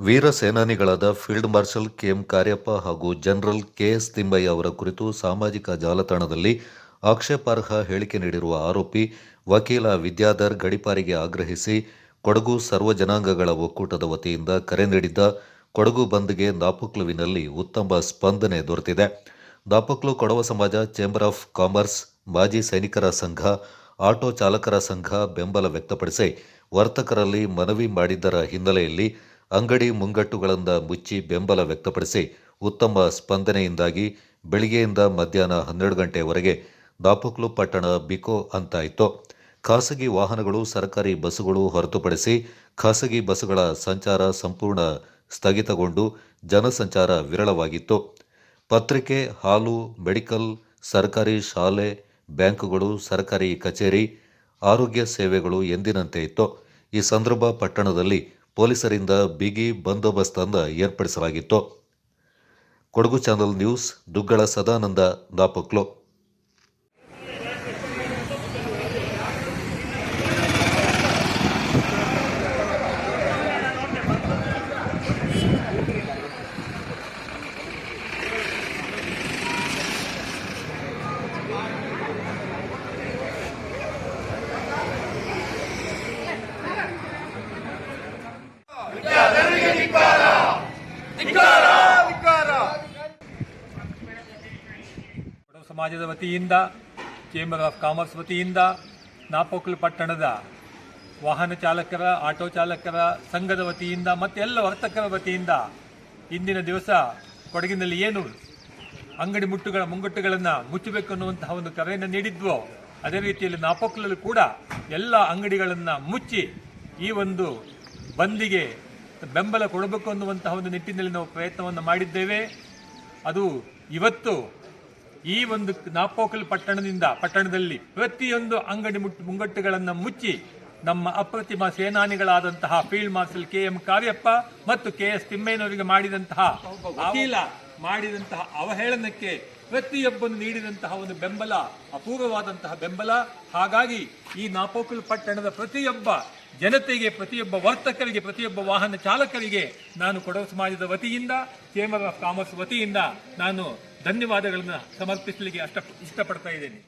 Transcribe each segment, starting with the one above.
ವೀರ ಸೇನಾನಿಗಳಾದ field marshal KM Cariappa ಹಾಗೂ general KS Thimmaiah ಅವರ ಕುರಿತು ಸಾಮಾಜಿಕ ಜಾಲತಾಣದಲ್ಲಿ ಆಕ್ಷೇಪಾರ್ಹ ಹೇಳಿಕೆ ನೀಡಿರುವ ಆರೋಪಿ ವಕೀಲ ವಿದ್ಯಾಧರ್ ಗಡಿಪಾರಿಗೆ ಆಗ್ರಹಿಸಿ ಕೊಡಗು ಸರ್ವ ಜನಾಂಗಗಳ ಒಕ್ಕೂಟದ ವತಿಯಿಂದ ಕರೆ ನೀಡಿದ್ದ ಕೊಡಗು ಬಂದ್ಗೆ ದಾಪುಕ್ಲುವಿನಲ್ಲಿ ಉತ್ತಮ ಸ್ಪಂದನೆ ದೊರೆತಿದೆ. ದಾಪುಕ್ಲು ಕೊಡವ ಸಮಾಜ, ಚೇಂಬರ್ ಆಫ್ ಕಾಮರ್ಸ್, ಮಾಜಿ ಸೈನಿಕರ ಸಂಘ, ಆಟೋ ಚಾಲಕರ ಸಂಘ ಬೆಂಬಲ ವ್ಯಕ್ತಪಡಿಸಿ ವರ್ತಕರಲ್ಲಿ ಮನವಿ ಮಾಡಿದ್ದರ ಹಿನ್ನೆಲೆಯಲ್ಲಿ ಅಂಗಡಿ ಮುಂಗಟ್ಟುಗಳನ್ನು ಮುಚ್ಚಿ ಬೆಂಬಲ ವ್ಯಕ್ತಪಡಿಸಿ ಉತ್ತಮ ಸ್ಪಂದನೆಯಿಂದಾಗಿ ಬೆಳಿಗ್ಗೆಯಿಂದ ಮಧ್ಯಾಹ್ನ ಹನ್ನೆರಡು ಗಂಟೆವರೆಗೆ ದಾಪುಕ್ಲು ಪಟ್ಟಣ ಬಿಕೋ ಅಂತಾಯಿತು. ಖಾಸಗಿ ವಾಹನಗಳು, ಸರ್ಕಾರಿ ಬಸ್ಸುಗಳು ಹೊರತುಪಡಿಸಿ ಖಾಸಗಿ ಬಸ್ಸುಗಳ ಸಂಚಾರ ಸಂಪೂರ್ಣ ಸ್ಥಗಿತಗೊಂಡು ಜನಸಂಚಾರ ವಿರಳವಾಗಿತ್ತು. ಪತ್ರಿಕೆ, ಹಾಲು, ಮೆಡಿಕಲ್, ಸರ್ಕಾರಿ ಶಾಲೆ, ಬ್ಯಾಂಕುಗಳು, ಸರ್ಕಾರಿ ಕಚೇರಿ, ಆರೋಗ್ಯ ಸೇವೆಗಳು ಎಂದಿನಂತೆ ಇತ್ತು. ಈ ಸಂದರ್ಭ ಪಟ್ಟಣದಲ್ಲಿ ಪೊಲೀಸರಿಂದ ಬಿಗಿ ಬಂದೋಬಸ್ತನ್ನು ಏರ್ಪಡಿಸಲಾಗಿತ್ತು. ಕೊಡಗು ಚಾನಲ್ ನ್ಯೂಸ್ ದುಗ್ಗಳ ಸದಾನಂದ ದಾಪಕ್ಲು ಸಮಾಜದ ವತಿಯಿಂದ ಚೇಂಬರ್ ಆಫ್ ಕಾಮರ್ಸ್ ವತಿಯಿಂದ, ನಾಪೋಕ್ಲು ಪಟ್ಟಣದ ವಾಹನ ಚಾಲಕರ, ಆಟೋ ಚಾಲಕರ ಸಂಘದ ವತಿಯಿಂದ ಮತ್ತು ಎಲ್ಲ ವರ್ತಕರ ವತಿಯಿಂದ ಇಂದಿನ ದಿವಸ ಕೊಡಗಿನಲ್ಲಿ ಏನು ಅಂಗಡಿ ಮುಟ್ಟುಗಳ ಮುಂಗಟ್ಟುಗಳನ್ನು ಮುಚ್ಚಬೇಕು ಅನ್ನುವಂತಹ ಒಂದು ಕರೆಯನ್ನು ನೀಡಿದ್ವೋ, ಅದೇ ರೀತಿಯಲ್ಲಿ ನಾಪೋಕ್ಲಲ್ಲೂ ಕೂಡ ಎಲ್ಲ ಅಂಗಡಿಗಳನ್ನು ಮುಚ್ಚಿ ಈ ಒಂದು ಬಂದಿಗೆ ಬೆಂಬಲ ಕೊಡಬೇಕು ಅನ್ನುವಂತಹ ಒಂದು ನಿಟ್ಟಿನಲ್ಲಿ ನಾವು ಪ್ರಯತ್ನವನ್ನು ಮಾಡಿದ್ದೇವೆ. ಅದು ಇವತ್ತು ಈ ಒಂದು ನಾಪೋಕಲ್ ಪಟ್ಟಣದಿಂದ ಪಟ್ಟಣದಲ್ಲಿ ಪ್ರತಿಯೊಂದು ಅಂಗಡಿ ಮುಟ್ಟು ಮುಂಗಟ್ಟುಗಳನ್ನು ಮುಚ್ಚಿ ನಮ್ಮ ಅಪ್ರತಿಮ ಸೇನಾನಿಗಳಾದಂತಹ field marshal K M Cariappa ಮತ್ತು ಕೆ ಎಸ್ ತಿಮ್ಮಯ್ಯನವರಿಗೆ ಮಾಡಿದಂತಹ ವಕೀಲ ಮಾಡಿದಂತಹ ಅವಹೇಳನಕ್ಕೆ ಪ್ರತಿಯೊಬ್ಬನು ನೀಡಿದಂತಹ ಒಂದು ಬೆಂಬಲ ಅಪೂರ್ವವಾದಂತಹ ಬೆಂಬಲ. ಹಾಗಾಗಿ ಈ ನಾಪೋಕಲ್ ಪಟ್ಟಣದ ಪ್ರತಿಯೊಬ್ಬ ಜನತೆಗೆ ಪ್ರತಿಯೊಬ್ಬ ವರ್ತಕರಿಗೆ ಪ್ರತಿಯೊಬ್ಬ ವಾಹನ ಚಾಲಕರಿಗೆ ನಾನು ಕೊಡವ ಸಮಾಜದ ವತಿಯಿಂದ ಚೇಂಬರ್ ಆಫ್ ಕಾಮರ್ಸ್ ವತಿಯಿಂದ ನಾನು ಧನ್ಯವಾದಗಳನ್ನು ಸಮರ್ಪಿಸಲಿಕ್ಕೆ ಅಷ್ಟ ಇಷ್ಟಪಡ್ತಾ ಇದ್ದೇನೆ.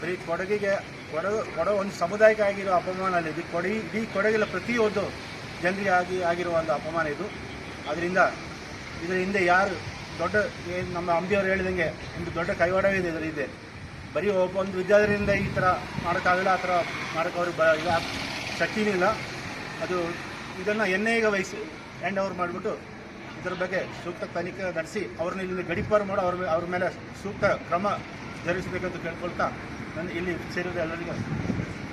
ಬರೀ ಕೊಡಗಿಗೆ ಕೊಡಗು ಕೊಡಗು ಒಂದು ಸಮುದಾಯಕ್ಕೆ ಆಗಿರೋ ಅಪಮಾನ ಅಲ್ಲ ಇದು. ಕೊಡಗಿ, ಇಡೀ ಕೊಡಗಿನ ಪ್ರತಿಯೊಂದು ಜನರಿಗೆ ಆಗಿ ಆಗಿರುವ ಒಂದು ಅಪಮಾನ ಇದು. ಅದರಿಂದ ಇದರ ಹಿಂದೆ ಯಾರು ದೊಡ್ಡ ನಮ್ಮ ಅಂಬಿಯವರು ಹೇಳಿದಂಗೆ ಒಂದು ದೊಡ್ಡ ಕೈವಾಡವೇ ಇದೆ ಇದರ ಇದೆ ಬರೀ ಒಬ್ಬ ಒಂದು ವಿದ್ಯಾರ್ಥಿಯಿಂದ ಈ ಥರ ಮಾಡೋಕ್ಕಾಗಲ್ಲ, ಆ ಥರ ಮಾಡೋಕ್ಕವ್ರಿಗೆ ಬ ಶಕ್ತಿನೂ ಇಲ್ಲ. ಅದು ಇದನ್ನು ಎನ್ ಐಗೆ ವಹಿಸಿ ಹ್ಯಾಂಡ್ ಓವರ್ ಮಾಡಿಬಿಟ್ಟು ಇದರ ಬಗ್ಗೆ ಸೂಕ್ತ ತನಿಖೆ ನಡೆಸಿ ಅವ್ರನ್ನ ಇಲ್ಲಿ ಗಡಿಪಾರು ಮಾಡಿ ಅವ್ರ ಅವ್ರ ಮೇಲೆ ಸೂಕ್ತ ಕ್ರಮ ಜರುಗಿಸಬೇಕಂತ ಕೇಳ್ಕೊಳ್ತಾ ನಾನು ಇಲ್ಲಿ ಸೇರಿದ ಎಲ್ಲರಿಗೂ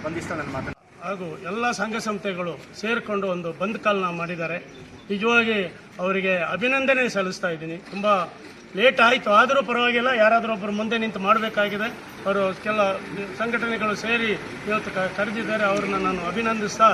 ಬಂಧಿಸ್ತಾ ನನ್ನ ಮಾತನ್ನು. ಹಾಗೂ ಎಲ್ಲ ಸಂಘ ಸಂಸ್ಥೆಗಳು ಸೇರಿಕೊಂಡು ಒಂದು ಬಂದ್ ಕಾಲ್ನ ಮಾಡಿದ್ದಾರೆ. ನಿಜವಾಗಿ ಅವರಿಗೆ ಅಭಿನಂದನೆ ಸಲ್ಲಿಸ್ತಾ ಇದ್ದೀನಿ. ತುಂಬ ಲೇಟ್ ಆಯಿತು. ಆದರೂ ಪರವಾಗಿಲ್ಲ, ಯಾರಾದರೂ ಒಬ್ಬರು ಮುಂದೆ ನಿಂತು ಮಾಡಬೇಕಾಗಿದೆ. ಅವರು ಕೆಲ ಸಂಘಟನೆಗಳು ಸೇರಿ ಇವತ್ತು ಕರೆದಿದ್ದಾರೆ. ಅವ್ರನ್ನ ನಾನು ಅಭಿನಂದಿಸ್ತಾ